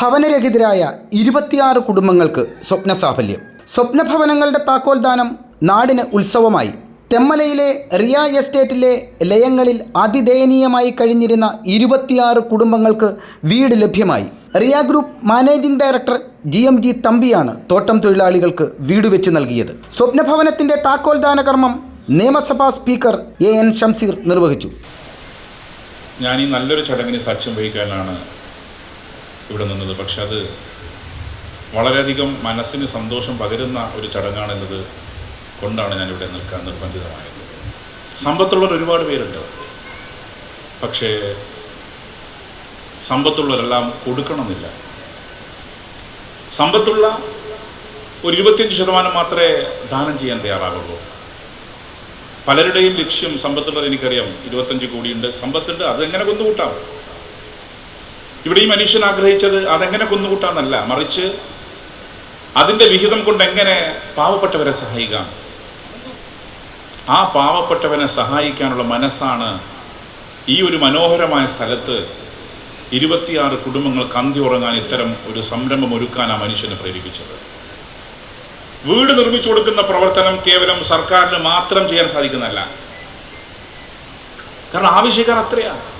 ഭവനരഹിതരായ ഇരുപത്തിയാറ് കുടുംബങ്ങൾക്ക് സ്വപ്ന സാഫല്യം. സ്വപ്നഭവനങ്ങളുടെ താക്കോൽദാനം നാടിന് ഉത്സവമായി. തെമ്മലയിലെ റിയ എസ്റ്റേറ്റിലെ ലയങ്ങളിൽ അതിദയനീയമായി കഴിഞ്ഞിരുന്ന ഇരുപത്തിയാറ് കുടുംബങ്ങൾക്ക് വീട് ലഭ്യമായി. Riya group managing director G M G തമ്പിയാണ് തോട്ടം തൊഴിലാളികൾക്ക് വീട് വെച്ച് നൽകിയത്. സ്വപ്നഭവനത്തിന്റെ താക്കോൽദാന കർമ്മം നിയമസഭാ സ്പീക്കർ എ എൻ ഷംസീർ നിർവഹിച്ചു. ഞാൻ ഈ നല്ലൊരു ചടങ്ങിന് സാക്ഷ്യം വഹിക്കാനാണ് ഇവിടെ നിന്നത്. പക്ഷെ അത് വളരെയധികം മനസ്സിന് സന്തോഷം പകരുന്ന ഒരു ചടങ്ങാണെന്നത് കൊണ്ടാണ് ഞാനിവിടെ നിൽക്കാൻ നിർബന്ധിതമായത്. സമ്പത്തുള്ളവർ ഒരുപാട് പേരുണ്ട്. പക്ഷേ സമ്പത്തുള്ളവരെല്ലാം കൊടുക്കണമെന്നില്ല. സമ്പത്തുള്ള ഒരു ഇരുപത്തിയഞ്ച് ശതമാനം മാത്രമേ ദാനം ചെയ്യാൻ തയ്യാറാകുള്ളൂ. പലരുടെയും ലക്ഷ്യം സമ്പത്തുള്ളത് എനിക്കറിയാം. ഇരുപത്തഞ്ച് കോടിയുണ്ട്. സമ്പത്തുണ്ട്. അതെങ്ങനെ കൊന്നുകൂട്ടാം? ഇവിടെ ഈ മനുഷ്യൻ ആഗ്രഹിച്ചത് അതെങ്ങനെ കൊന്നുകൂട്ടാന്നല്ല മറിച്ച് അതിന്റെ വിഹിതം കൊണ്ട് എങ്ങനെ പാവപ്പെട്ടവരെ സഹായിക്കാം? ആ പാവപ്പെട്ടവനെ സഹായിക്കാനുള്ള മനസ്സാണ് ഈ ഒരു മനോഹരമായ സ്ഥലത്ത് ഇരുപത്തിയാറ് കുടുംബങ്ങൾ കന്തി ഉറങ്ങാൻ ഇത്തരം ഒരു സംരംഭം ഒരുക്കാൻ ആ മനുഷ്യനെ പ്രേരിപ്പിച്ചത്. വീട് നിർമ്മിച്ചു കൊടുക്കുന്ന പ്രവർത്തനം കേവലം സർക്കാരിന് മാത്രം ചെയ്യാൻ സാധിക്കുന്നതല്ല. കാരണം ആവശ്യക്കാർ അത്രയാണ്.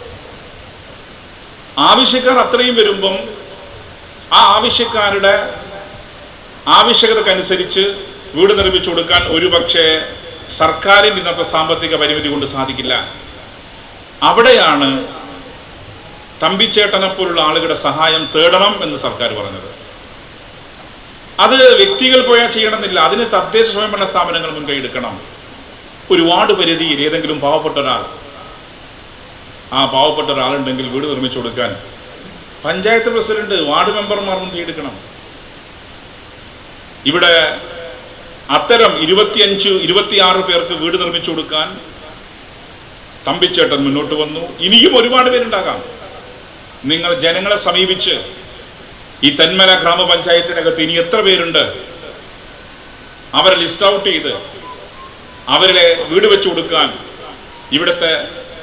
ആവശ്യക്കാർ അത്രയും വരുമ്പം ആ ആവശ്യക്കാരുടെ ആവശ്യകതക്കനുസരിച്ച് വീട് നിർമ്മിച്ചു കൊടുക്കാൻ ഒരുപക്ഷെ സർക്കാരിന്റെ ഇന്നത്തെ സാമ്പത്തിക പരിമിതി കൊണ്ട് സാധിക്കില്ല. അവിടെയാണ് തമ്പിച്ചേട്ടനെ പോലുള്ള ആളുകളുടെ സഹായം തേടണം എന്ന് സർക്കാർ പറഞ്ഞത്. അത് വ്യക്തികൾ പോയാൽ ചെയ്യണമെന്നില്ല. അതിന് തദ്ദേശ സ്വയംഭരണ സ്ഥാപനങ്ങൾ മുൻകൈ എടുക്കണം. ഒരു വാർഡ് പരിധിയിൽ ഏതെങ്കിലും പാവപ്പെട്ട ഒരാൾ ആ പാവപ്പെട്ട ഒരാളുണ്ടെങ്കിൽ വീട് നിർമ്മിച്ചു കൊടുക്കാൻ. പഞ്ചായത്ത് പ്രസിഡന്റ് വാർഡ് മെമ്പർമാർ മുൻകൈ എടുക്കണം ഇവിടെ അത്തരം ഇരുപത്തിയഞ്ച് ഇരുപത്തിയാറ് പേർക്ക് വീട് നിർമ്മിച്ചു കൊടുക്കാൻ തമ്പിച്ചേട്ടൻ മുന്നോട്ട് വന്നു. ഇനിയും ഒരുപാട് പേരുണ്ടാകാം. നിങ്ങൾ ജനങ്ങളെ സമീപിച്ച് ഈ തെന്മല ഗ്രാമപഞ്ചായത്തിനകത്ത് ഇനി എത്ര പേരുണ്ട്? അവരെ ലിസ്റ്റ് ഔട്ട് ചെയ്ത് അവരെ വീട് വെച്ചു കൊടുക്കാൻ ഇവിടുത്തെ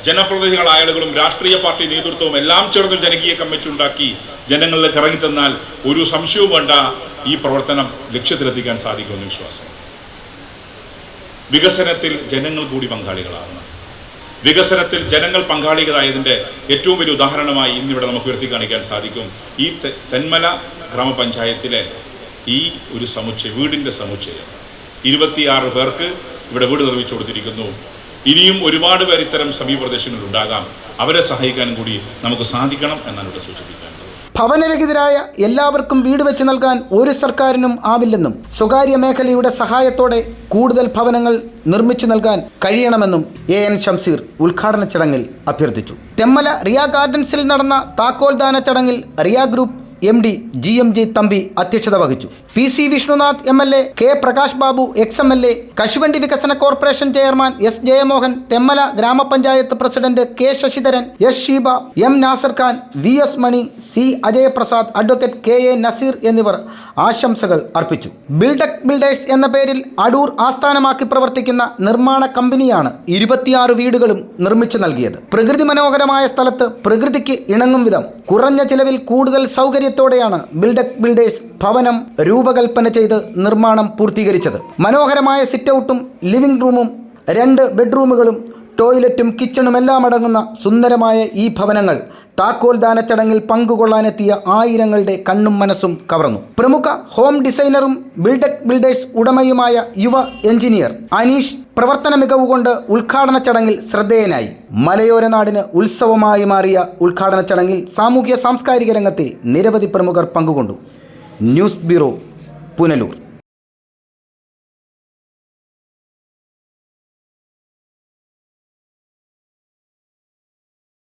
ജനപ്രതിനിധികളായ ആളുകളും രാഷ്ട്രീയ പാർട്ടി നേതൃത്വവും എല്ലാം ചേർന്ന് ജനകീയ കമ്മിറ്റി ഉണ്ടാക്കി ജനങ്ങളിലേക്ക് ഇറങ്ങിത്തന്നാൽ ഒരു സംശയവും വേണ്ട ഈ പ്രവർത്തനം ലക്ഷ്യത്തിലെത്തിക്കാൻ സാധിക്കുമെന്ന് വിശ്വാസം. വികസനത്തിൽ ജനങ്ങൾ കൂടി പങ്കാളികളാകുന്നു വികസനത്തിൽ ജനങ്ങൾ പങ്കാളികളായതിന്റെ ഏറ്റവും വലിയ ഉദാഹരണമായി ഇന്നിവിടെ നമുക്ക് ഉയർത്തി കാണിക്കാൻ സാധിക്കും ഈ തെന്മല ഗ്രാമപഞ്ചായത്തിലെ ഈ ഒരു സമുച്ചയം വീടിന്റെ സമുച്ചയം. ഇരുപത്തിയാറ് പേർക്ക് ഇവിടെ വീട് നിർമ്മിച്ചു കൊടുത്തിരിക്കുന്നു. ഇനിയും ഒരുപാട് പേർ ഇത്തരം സമീപ പ്രദേശങ്ങളിൽ ഉണ്ടാകാം. അവരെ സഹായിക്കാനും കൂടി നമുക്ക് സാധിക്കണം എന്നാണ് ഇവിടെ സൂചിപ്പിക്കുന്നത്. ഭവനരഹിതരായ എല്ലാവർക്കും വീട് വെച്ച് നൽകാൻ ഒരു സർക്കാരിനും ആവില്ലെന്നും സ്വകാര്യ മേഖലയുടെ സഹായത്തോടെ കൂടുതൽ ഭവനങ്ങൾ നിർമ്മിച്ചു നൽകാൻ കഴിയണമെന്നും എ എൻ ഷംസീർ ഉദ്ഘാടന ചടങ്ങിൽ അഭ്യർത്ഥിച്ചു. തെമ്മല റിയ ഗാർഡൻസിൽ നടന്ന താക്കോൽദാന ചടങ്ങിൽ Riya group M D G M G Thampi അധ്യക്ഷത വഹിച്ചു. P C Vishnunath M L A K Prakash Babu ex M L A കശുവണ്ടി വികസന corporation chairman S Jayamohan Thenmala ഗ്രാമപഞ്ചായത്ത് president K Sasidharan S Sheeba M Nasar Khan V S Mani C Ajayaprasad advocate K A Nazeer എന്നിവർ ആശംസകൾ അർപ്പിച്ചു. ബിൽഡക് builders എന്ന പേരിൽ അടൂർ ആസ്ഥാനമാക്കി പ്രവർത്തിക്കുന്ന നിർമ്മാണ കമ്പനിയാണ് ഇരുപത്തിയാറ് വീടുകളും നിർമ്മിച്ചു നൽകിയത്. പ്രകൃതി മനോഹരമായ സ്ഥലത്ത് പ്രകൃതിക്ക് ഇണങ്ങും വിധം കുറഞ്ഞ ചിലവിൽ കൂടുതൽ സൗകര്യത്തോടെയാണ് ബിൽഡക് ബിൽഡേഴ്സ് ഭവനം രൂപകൽപ്പന ചെയ്ത് നിർമ്മാണം പൂർത്തീകരിച്ചത്. മനോഹരമായ സിറ്റൗട്ടും ലിവിംഗ് റൂമും രണ്ട് ബെഡ്റൂമുകളും ടോയ്ലറ്റും കിച്ചണും എല്ലാം അടങ്ങുന്ന സുന്ദരമായ ഈ ഭവനങ്ങൾ താക്കോൽ ദാന ചടങ്ങിൽ പങ്കുകൊള്ളാനെത്തിയ ആയിരങ്ങളുടെ കണ്ണും മനസ്സും കവർന്നു. പ്രമുഖ ഹോം ഡിസൈനറും ബിൽഡക് ബിൽഡേഴ്സ് ഉടമയുമായ യുവ എഞ്ചിനീയർ അനീഷ് പ്രവർത്തന മികവുകൊണ്ട് ഉദ്ഘാടന ചടങ്ങിൽ ശ്രദ്ധേയനായി. മലയോര നാടിന് ഉത്സവമായി മാറിയ ഉദ്ഘാടന ചടങ്ങിൽ സാമൂഹ്യ സാംസ്കാരിക രംഗത്തെ നിരവധി പ്രമുഖർ പങ്കുകൊണ്ടു. News bureau Punalur.